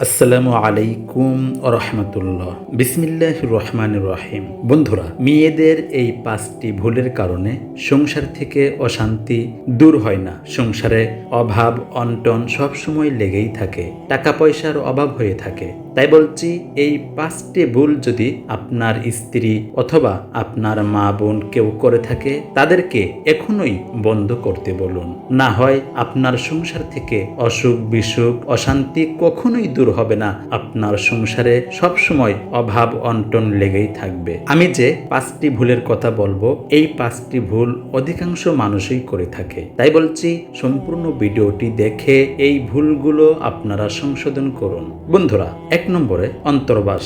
আসসালামু আলাইকুম রহমতুল্লাহ। বিসমিল্লাহ রহমান রহিম। বন্ধুরা, মেয়েদের এই পাঁচটি ভুলের কারণে সংসার থেকে অশান্তি দূর হয় না। সংসারে অভাব, অন্টন সবসময় লেগেই থাকে। টাকা পয়সার অভাব হয়ে থাকে। তাই বলছি, এই পাঁচটি ভুল যদি আপনার স্ত্রী অথবা আপনার মা বোন কেউ করে থাকে, তাদেরকে এখনোই বন্ধ করতে বলুন। না হয় আপনার সংসার থেকে অসুখ বিসুখ, অশান্তি কখনোই দূর হবে না। আপনার সংসারে সবসময় অভাব অন্টন লেগেই থাকবে। আমি যে পাঁচটি ভুলের কথা বলব, এই পাঁচটি ভুল অধিকাংশ মানুষই করে থাকে। তাই বলছি, সম্পূর্ণ ভিডিওটি দেখে এই ভুলগুলো আপনারা সংশোধন করুন। বন্ধুরা, এক নম্বরে অন্তর্বাস।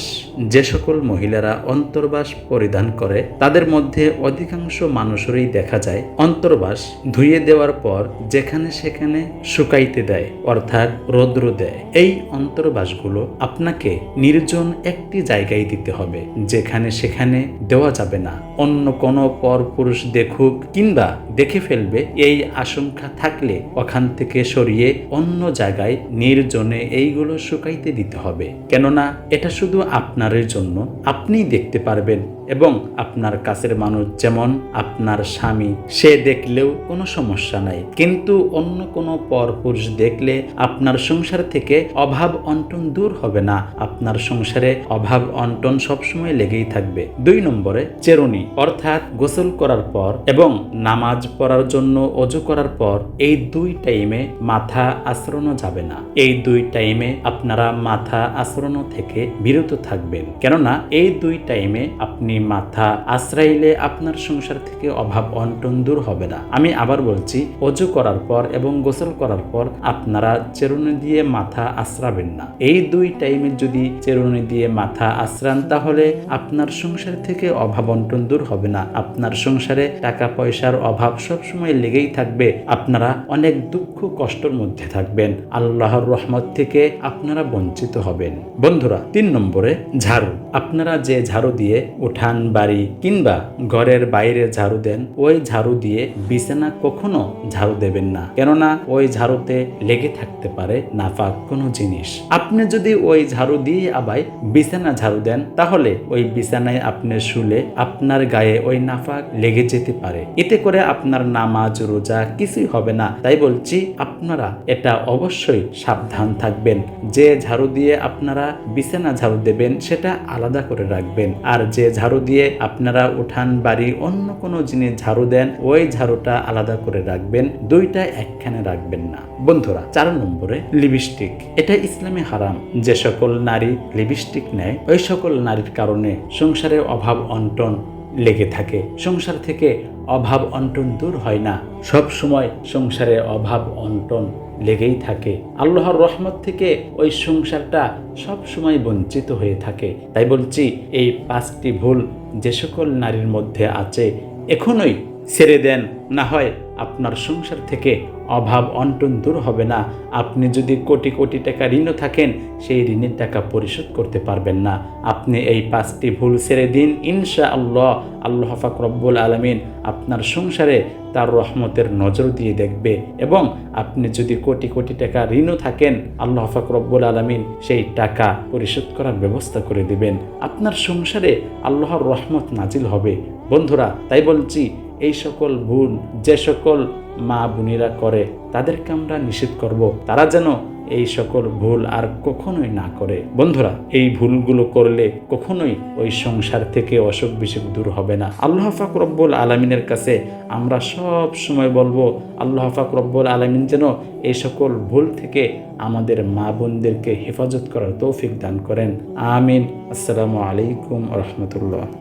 যে সকল মহিলারা অন্তর্বাস পরিধান করে, তাদের মধ্যে অধিকাংশ মানুষেরই দেখা যায় অন্তর্বাস ধুয়ে দেওয়ার পর যেখানে সেখানে শুকাইতে দেয়, অর্থাৎ রৌদ্র দেয়। এই অন্তর্বাসগুলো আপনাকে নির্জন একটি জায়গায় দিতে হবে, যেখানে সেখানে দেওয়া যাবে না। অন্য কোনো পরপুরুষ দেখুক কিংবা দেখে ফেলবে, এই আশঙ্কা থাকলে ওখান থেকে সরিয়ে অন্য জায়গায় নির্জনে এইগুলো শুকাইতে দিতে হবে। কেননা এটা শুধু আপনারের জন্য, আপনিই দেখতে পারবেন এবং আপনার কাছের মানুষ যেমন আপনার স্বামী, সে দেখলেও কোনো সমস্যা নাই। কিন্তু অন্য কোনো পরপুরুষ দেখলে আপনার সংসার থেকে অভাব অন্টন দূর হবে না। আপনার সংসারে অভাব অন্টন সবসময় লেগেই থাকবে। দুই নম্বরে চেরুনি, অর্থাৎ গোসল করার পর এবং নামাজ পড়ার জন্য অজু করার পর এই দুই টাইমে মাথা আশ্রনো যাবে না। এই দুই টাইমে আপনারা মাথা আশ্রনো থেকে বিরত থাকবেন। কেননা এই দুই টাইমে আপনি মাথা আশ্রাইলে আপনার সংসার থেকে অভাব অন্টন দূর হবে না। আমি আবার বলছি, অজু করার পর এবং গোসল করার পর আপনারা চেরুনি দিয়ে মাথা আশ্রাবেন না। এই দুই টাইমে যদি চেরুনি দিয়ে মাথা আশ্রান, তাহলে আপনার সংসার থেকে অভাব অন্টন দূর হবে না। আপনার সংসারে টাকা পয়সার অভাব সবসময় লেগেই থাকবে। আপনারা অনেক দুঃখ কষ্টর মধ্যে থাকবেন। আল্লাহর রহমত থেকে আপনারা বঞ্চিত হবেন। বন্ধুরা, তিন নম্বরে ঝাড়ু। আপনারা যে ঝাড়ু দিয়ে উঠান, বাড়ি কিংবা ঘরের বাইরে ঝাড়ু দেন, ওই ঝাড়ু দিয়ে বিছানা কখনো ঝাড়ু দেবেন না। কেননা ওই ঝাড়ুতে লেগে থাকতে পারে নাফাক কোনো জিনিস। আপনি যদি ওই ঝাড়ু দিয়ে আবার বিছানা ঝাড়ু দেন, তাহলে ওই বিছানায় আপনি শুলে আপনার গায়ে ওই নাফাক লেগে যেতে পারে। এতে করে আপনার নামাজ, রোজা কিছুই হবে না। তাই বলছি, আপনারা এটা অবশ্যই সাবধান থাকবেন। যে ঝাড়ু দিয়ে আপনারা বিছানা ঝাড়ু দেবেন, সেটা আলাদা করে রাখবেন। আর যে ঝাড়ু দিয়ে আপনারা উঠান বাড়ি অন্য কোনো জিনিস ঝাড়ু দেন, ওই ঝাড়ুটা আলাদা করে রাখবেন, দুইটা একখানে রাখবেন না। বন্ধুরা, চার নম্বরে লিপস্টিক। এটা ইসলামে হারাম। যে সকল নারী লিপস্টিক নেয়, ওই সকল নারীর কারণে সংসারে অভাব অন্টন লেগে থাকে। সংসার থেকে অভাব অন্টন দূর হয় না। সব সময় সংসারে অভাব অন্টন লেগেই থাকে। আল্লাহর রহমত থেকে ওই সংসারটা সব সময় বঞ্চিত হয়ে থাকে। তাই বলছি, এই পাঁচটি ভুল যে সকল নারীর মধ্যে আছে, এখনোই ছেড়ে দেন। না হয় আপনার সংসার থেকে অভাব অন্টন দূর হবে না। আপনি যদি কোটি কোটি টাকা ঋণও থাকেন, সেই ঋণের টাকা পরিশোধ করতে পারবেন না। আপনি এই পাঁচটি ভুল ছেড়ে দিন ইনশা আল্লাহ আল্লাহ ফাক রব্বুল আলমিন আপনার সংসারে তার রহমতের নজর দিয়ে দেখবে এবং আপনি যদি কোটি কোটি টাকা ঋণও থাকেন, আল্লাহ ফাক রব্বুল আলমিন সেই টাকা পরিশোধ করার ব্যবস্থা করে দিবেন। আপনার সংসারে আল্লাহর রহমত নাজিল হবে। বন্ধুরা, তাই বলছি এই সকল ভুল, যে সকল মা বোনেরা করে, তাদেরকে আমরা নিষেধ করব। তারা যেন এই সকল ভুল আর কখনোই না করে। বন্ধুরা, এই ভুলগুলো করলে কখনোই ওই সংসার থেকে অসুখ বিসুখ দূর হবে না। আল্লাহ ফাক রব্বুল আলমিনের কাছে আমরা সব সময় বলব, আল্লাহ ফাক রব্বুল আলমিন যেন এই সকল ভুল থেকে আমাদের মা বোনদেরকে হেফাজত করার তৌফিক দান করেন। আমিন। আসসালামু আলাইকুম রহমতুল্লাহ।